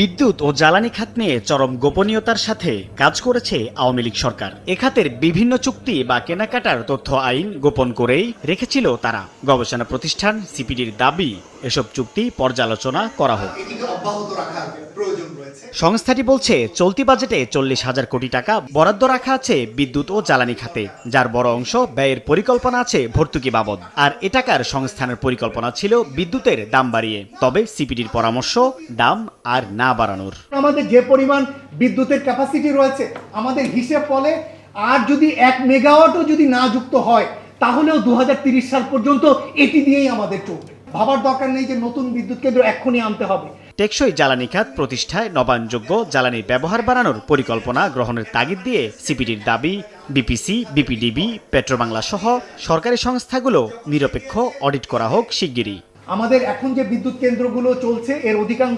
বিদ্যুৎ ও জ্বালানি খাত নিয়ে চরম গোপনীয়তার সাথে কাজ করেছে আওয়ামী লীগ সরকার। এ খাতের বিভিন্ন চুক্তি বা কেনাকাটার তথ্য আইন গোপন করেই রেখেছিল তারা। গবেষণা প্রতিষ্ঠান সিপিডির দাবি এসব চুক্তি পর্যালোচনা করা হোক। সংস্থাটি বলছে চলতি বাজেটে চল্লিশ হাজার কোটি টাকা বরাদ্দ রাখা আছে বিদ্যুৎ ও জ্বালানি খাতে যার বড় অংশ ব্যয়ের পরিকল্পনা আছে ভর্তুকি বাবদ। আর এ টাকার সংস্থানের পরিকল্পনা ছিল বিদ্যুতের দাম বাড়িয়ে। তবে সিপিডির পরামর্শ দাম আর না বাড়ানোর। আমাদের যে পরিমাণ বিদ্যুতের ক্যাপাসিটি রয়েছে আমাদের হিসেব বলে আর যদি এক মেগাওয়াটও যদি না যুক্ত হয় তাহলেও দু সাল পর্যন্ত এটি দিয়েই আমাদের চলবে। ভাবার দরকার নেই যে নতুন বিদ্যুৎ কেন্দ্র এক্ষুনি আনতে হবে। টেকসই জ্বালানি খাত প্রতিষ্ঠায় নবায়নযোগ্য জ্বালানির ব্যবহার বাড়ানোর পরিকল্পনা গ্রহণের তাগিদ দিয়ে সিপিডির দাবি বিপিসি বিপিডিবি পেট্রোবাংলা সহ সরকারি সংস্থাগুলো নিরপেক্ষ অডিট করা হোক শিগগিরই। আমাদের এখন যে বিদ্যুৎ কেন্দ্রগুলো চলছে এর অধিকাংশ